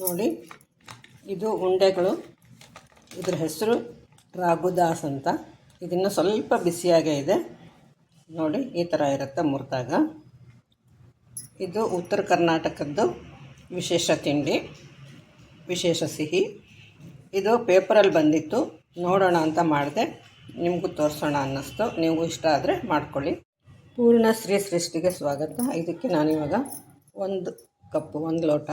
ನೋಡಿ, ಇದು ಉಂಡೆಗಳು. ಇದರ ಹೆಸರು ರಾಗುದಾಸ್ ಅಂತ. ಇದನ್ನು ಸ್ವಲ್ಪ ಬಿಸಿಯಾಗೇ ಇದೆ. ನೋಡಿ, ಈ ಥರ ಇರುತ್ತೆ ಮುರಿದಾಗ. ಇದು ಉತ್ತರ ಕರ್ನಾಟಕದ್ದು ವಿಶೇಷ ತಿಂಡಿ, ವಿಶೇಷ ಸಿಹಿ. ಇದು ಪೇಪರಲ್ಲಿ ಬಂದಿತ್ತು. ನೋಡೋಣ ಅಂತ ಮಾಡಿದೆ. ನಿಮಗೂ ತೋರಿಸೋಣ ಅನ್ನಿಸ್ತು. ನೀವು ಇಷ್ಟ ಆದರೆ ಮಾಡ್ಕೊಳ್ಳಿ. ಪೂರ್ಣ ಶ್ರೀ ಸೃಷ್ಟಿಗೆ ಸ್ವಾಗತ. ಇದಕ್ಕೆ ನಾನಿವಾಗ ಒಂದು ಕಪ್ಪು, ಒಂದು ಲೋಟ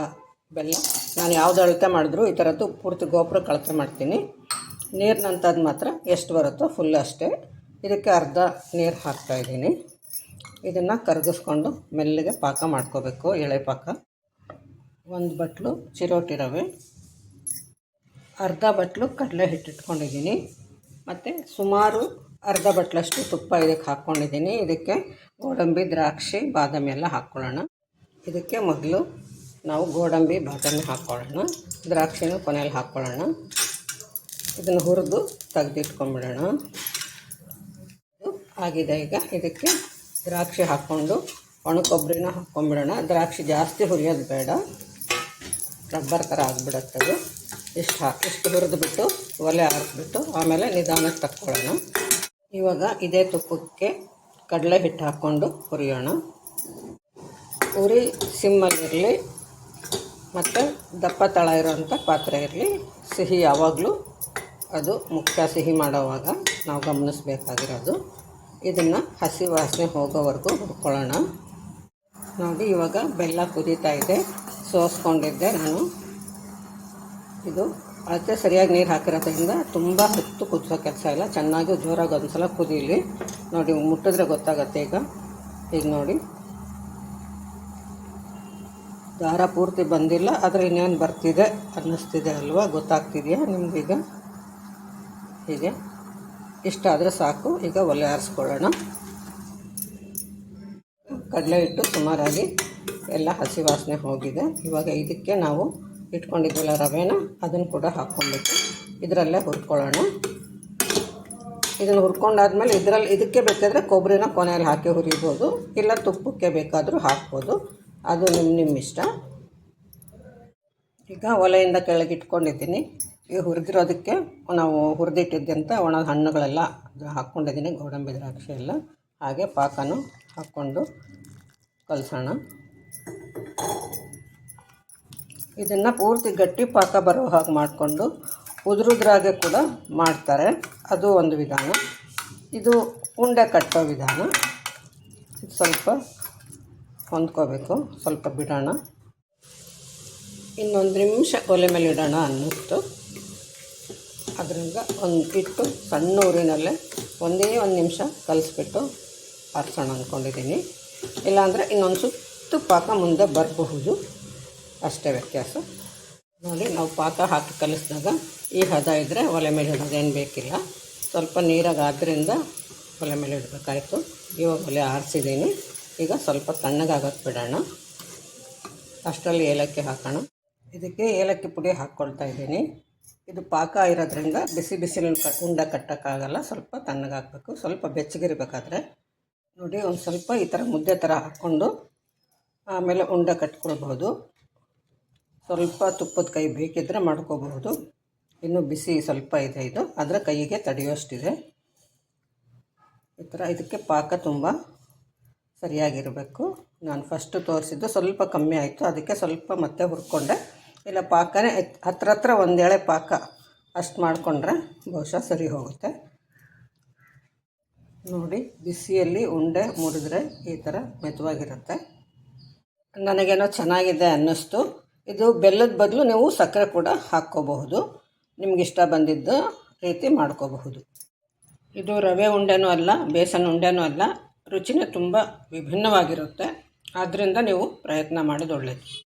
ಬೆಲ್ಲ. ನಾನು ಯಾವ್ದು ಅಳತೆ ಮಾಡಿದ್ರು ಈ ಥರದ್ದು ಪೂರ್ತಿ ಗೋಪುರ ಕಳತೆ ಮಾಡ್ತೀನಿ. ನೀರಿನಂಥದ್ದು ಮಾತ್ರ ಎಷ್ಟು ಬರುತ್ತೋ ಫುಲ್ ಅಷ್ಟೇ. ಇದಕ್ಕೆ ಅರ್ಧ ನೀರು ಹಾಕ್ತಾಯಿದ್ದೀನಿ ಇದನ್ನು ಕರಗಿಸ್ಕೊಂಡು ಮೆಲ್ಲಿಗೆ ಪಾಕ ಮಾಡ್ಕೋಬೇಕು, ಎಳೆ ಪಾಕ. ಒಂದು ಬಟ್ಲು ಚಿರೋಟಿ ರವೆ, ಅರ್ಧ ಬಟ್ಲು ಕಡಲೆ ಹಿಟ್ಟು ಇಟ್ಕೊಂಡಿದ್ದೀನಿ. ಮತ್ತು ಸುಮಾರು ಅರ್ಧ ಬಟ್ಲಷ್ಟು ತುಪ್ಪ ಇದಕ್ಕೆ ಹಾಕ್ಕೊಂಡಿದ್ದೀನಿ. ಇದಕ್ಕೆ ಗೋಡಂಬಿ, ದ್ರಾಕ್ಷಿ, ಬಾದಾಮಿ ಎಲ್ಲ ಹಾಕ್ಕೊಳ್ಳೋಣ. ಇದಕ್ಕೆ ಮೊದಲು ನಾವು ಗೋಡಂಬಿ ಬಾದಾಮಿ ಹಾಕ್ಕೊಳ್ಳೋಣ. ದ್ರಾಕ್ಷಿನೂ ಕೊನೆಯಲ್ಲಿ ಹಾಕ್ಕೊಳ್ಳೋಣ. ಇದನ್ನು ಹುರಿದು ತೆಗೆದಿಟ್ಕೊಂಡ್ಬಿಡೋಣ ಆಗಿದೆ ಈಗ. ಇದಕ್ಕೆ ದ್ರಾಕ್ಷಿ ಹಾಕ್ಕೊಂಡು ಒಣ ಕೊಬ್ಬರಿನ ಹಾಕ್ಕೊಂಬಿಡೋಣ. ದ್ರಾಕ್ಷಿ ಜಾಸ್ತಿ ಹುರಿಯೋದು ಬೇಡ. ರಬ್ಬರ್ ಥರ ಆಗಿಬಿಡುತ್ತೆ ಅದು. ಇಷ್ಟು ಹಾಕಿ ಇಷ್ಟು ಹುರಿದ್ಬಿಟ್ಟು ಒಲೆ ಹಾಕಿಬಿಟ್ಟು ಆಮೇಲೆ ನಿಧಾನಕ್ಕೆ ತಕ್ಕೊಳ್ಳೋಣ. ಇವಾಗ ಇದೇ ತುಪ್ಪಕ್ಕೆ ಕಡಲೆ ಹಿಟ್ಟು ಹಾಕ್ಕೊಂಡು ಹುರಿಯೋಣ. ಉರಿ ಸಿಮ್ಮಲ್ಲಿರಲಿ ಮತ್ತು ದಪ್ಪ ತಳ ಇರೋವಂಥ ಪಾತ್ರೆ ಇರಲಿ. ಸಿಹಿ ಯಾವಾಗಲೂ ಅದು ಮುಖ್ಯ ಸಿಹಿ ಮಾಡೋವಾಗ ನಾವು ಗಮನಿಸಬೇಕಾಗಿರೋದು. ಇದನ್ನು ಹಸಿ ವಾಸನೆ ಹೋಗೋವರೆಗೂ ಹುರ್ಕೊಳ್ಳೋಣ. ನೋಡಿ, ಇವಾಗ ಬೆಲ್ಲ ಕುದೀತಾ ಇದೆ. ಸೋಸ್ಕೊಂಡಿದ್ದೆ ನಾನು. ಇದು ಅಳತೆ ಸರಿಯಾಗಿ ನೀರು ಹಾಕಿರೋದ್ರಿಂದ ತುಂಬ ಹೊತ್ತು ಕುದಿಸೋ ಕೆಲಸ ಇಲ್ಲ. ಚೆನ್ನಾಗಿ ಜೋರಾಗಿ ಒಂದು ಸಲ ಕುದೀಲಿ ನೋಡಿ, ಮುಟ್ಟಿದ್ರೆ ಗೊತ್ತಾಗತ್ತೆ ಈಗ. ಈಗ ನೋಡಿ. ದಾರ ಪೂರ್ತಿ ಬಂದಿಲ್ಲ, ಆದರೆ ಇನ್ನೇನು ಬರ್ತಿದೆ ಅನ್ನಿಸ್ತಿದೆ ಅಲ್ವಾ? ಗೊತ್ತಾಗ್ತಿದೆಯಾ ನಿಮಗೀಗ ಹೀಗೆ. ಇಷ್ಟಾದರೆ ಸಾಕು, ಈಗ ಒಲೆ ಆರಿಸ್ಕೊಳ್ಳೋಣ. ಕಡಲೆ ಹಿಟ್ಟು ಸುಮಾರಾಗಿ ಎಲ್ಲ ಹಸಿ ವಾಸನೆ ಹೋಗಿದೆ. ಇವಾಗ ಇದಕ್ಕೆ ನಾವು ಇಟ್ಕೊಂಡಿದ್ದೆಲ್ಲ ರವೆನ, ಅದನ್ನು ಕೂಡ ಹಾಕ್ಕೊಂಡ್ಬಿಟ್ಟು ಇದರಲ್ಲೇ ಹುರ್ಕೊಳ್ಳೋಣ. ಇದನ್ನು ಹುರ್ಕೊಂಡಾದ್ಮೇಲೆ ಇದರಲ್ಲಿ ಇದಕ್ಕೆ ಬೇಕಾದರೆ ಕೊಬ್ಬರಿನ ಕೊನೆಯಲ್ಲಿ ಹಾಕಿ ಹುರಿಬೋದು, ಇಲ್ಲ ತುಪ್ಪಕ್ಕೆ ಬೇಕಾದರೂ ಹಾಕ್ಬೋದು. ಅದು ನಿಮ್ಮ ನಿಮ್ಮ ಇಷ್ಟ. ಈಗ ಒಲೆಯಿಂದ ಕೆಳಗೆ ಇಟ್ಕೊಂಡಿದ್ದೀನಿ. ಈಗ ಹುರಿದಿರೋದಕ್ಕೆ ನಾವು ಹುರಿದಿಟ್ಟಿದ್ದಂಥ ಒಣ ಹಣ್ಣುಗಳೆಲ್ಲ ಹಾಕ್ಕೊಂಡಿದ್ದೀನಿ. ಗೋಡಂಬಿ, ದ್ರಾಕ್ಷಿ ಎಲ್ಲ. ಹಾಗೆ ಪಾಕನೂ ಹಾಕ್ಕೊಂಡು ಕಲಸೋಣ. ಇದನ್ನು ಪೂರ್ತಿ ಗಟ್ಟಿ ಪಾಕ ಬರೋ ಹಾಗೆ ಮಾಡಿಕೊಂಡು ಉದುರುದ್ರಾಗೆ ಕೂಡ ಮಾಡ್ತಾರೆ. ಅದು ಒಂದು ವಿಧಾನ. ಇದು ಉಂಡೆ ಕಟ್ಟೋ ವಿಧಾನ. ಸ್ವಲ್ಪ ಹೊಂದ್ಕೋಬೇಕು. ಸ್ವಲ್ಪ ಬಿಡೋಣ. ಇನ್ನೊಂದು ನಿಮಿಷ ಒಲೆ ಮೇಲೆ ಇಡೋಣ ಅನ್ನಿಸ್ತು ಅದರಿಂದ ಒಂದು ಇಟ್ಟು ಸಣ್ಣ ಊರಿನಲ್ಲೇ ಒಂದೇ ಒಂದು ನಿಮಿಷ ಕಲಿಸ್ಬಿಟ್ಟು ಆರಿಸೋಣ ಅಂದ್ಕೊಂಡಿದ್ದೀನಿ ಇಲ್ಲಾಂದರೆ ಇನ್ನೊಂದು ಸುತ್ತು ಪಾಕ ಮುಂದೆ ಬರಬಹುದು. ಅಷ್ಟೇ ವ್ಯತ್ಯಾಸ. ನೋಡಿ, ನಾವು ಪಾಕ ಹಾಕಿ ಕಲಿಸಿದಾಗ ಈ ಹದ ಇದ್ದರೆ ಒಲೆ ಮೇಲೆ ಇಡೋದೇನು ಬೇಕಿಲ್ಲ. ಸ್ವಲ್ಪ ನೀರಾಗ ಆದ್ದರಿಂದ ಒಲೆ ಮೇಲೆ ಇಡಬೇಕಾಯಿತು. ಇವಾಗ ಒಲೆ ಆರಿಸಿದ್ದೀನಿ. ಈಗ ಸ್ವಲ್ಪ ತಣ್ಣಗಾಗೋಕೆ ಬಿಡೋಣ. ಅಷ್ಟರಲ್ಲಿ ಏಲಕ್ಕಿ ಹಾಕೋಣ. ಇದಕ್ಕೆ ಏಲಕ್ಕಿ ಪುಡಿ ಹಾಕ್ಕೊಳ್ತಾ ಇದ್ದೀನಿ. ಇದು ಪಾಕ ಇರೋದ್ರಿಂದ ಬಿಸಿ ಬಿಸಿಲು ಉಂಡ ಕಟ್ಟೋಕ್ಕಾಗಲ್ಲ, ಸ್ವಲ್ಪ ತಣ್ಣಗಾಗಬೇಕು. ಸ್ವಲ್ಪ ಬೆಚ್ಚಗಿರಬೇಕಾದ್ರೆ. ನೋಡಿ, ಒಂದು ಸ್ವಲ್ಪ ಈ ಥರ ಮುದ್ದೆ ಥರ ಹಾಕ್ಕೊಂಡು ಆಮೇಲೆ ಉಂಡ ಕಟ್ಕೊಳ್ಬಹುದು ಸ್ವಲ್ಪ ತುಪ್ಪದ ಕೈ ಬೇಕಿದ್ದರೆ ಮಾಡ್ಕೋಬಹುದು. ಇನ್ನು ಬಿಸಿ ಸ್ವಲ್ಪ ಇದೆ ಇದು. ಅದರ ಕೈಗೆ ತಡೆಯೋಷ್ಟಿದೆ. ಈ ಥರ ಇದಕ್ಕೆ ಪಾಕ ತುಂಬ ಸರಿಯಾಗಿರಬೇಕು. ನಾನು ಫಸ್ಟು ತೋರಿಸಿದ್ದು ಸ್ವಲ್ಪ ಕಮ್ಮಿ ಆಯಿತು. ಅದಕ್ಕೆ ಸ್ವಲ್ಪ ಮತ್ತೆ ಹುರ್ಕೊಂಡೆ. ಇಲ್ಲ, ಪಾಕನೇ ಹತ್ರ ಹತ್ರ ಒಂದೇಳೆ ಪಾಕ ಅಷ್ಟು ಮಾಡಿಕೊಂಡ್ರೆ ಬಹುಶಃ ಸರಿ ಹೋಗುತ್ತೆ. ನೋಡಿ, ಬಿಸಿಯಲ್ಲಿ ಉಂಡೆ ಮುರಿದ್ರೆ ಈ ಥರ ಮೆತ್ತವಾಗಿರುತ್ತೆ. ನನಗೇನೋ ಚೆನ್ನಾಗಿದೆ ಅನ್ನಿಸ್ತು. ಇದು ಬೆಲ್ಲದ ಬದಲು ನೀವು ಸಕ್ಕರೆ ಕೂಡ ಹಾಕ್ಕೋಬಹುದು. ನಿಮಗಿಷ್ಟ ಬಂದಿದ್ದ ರೀತಿ ಮಾಡ್ಕೋಬಹುದು. ಇದು ರವೆ ಉಂಡೆನೂ ಅಲ್ಲ, ಬೇಸನ್ ಉಂಡೆನೂ ಅಲ್ಲ. ರುಚಿನೇ ತುಂಬ ವಿಭಿನ್ನವಾಗಿರುತ್ತೆ. ಆದ್ದರಿಂದ ನೀವು ಪ್ರಯತ್ನ ಮಾಡೋದು ಒಳ್ಳೆಯದು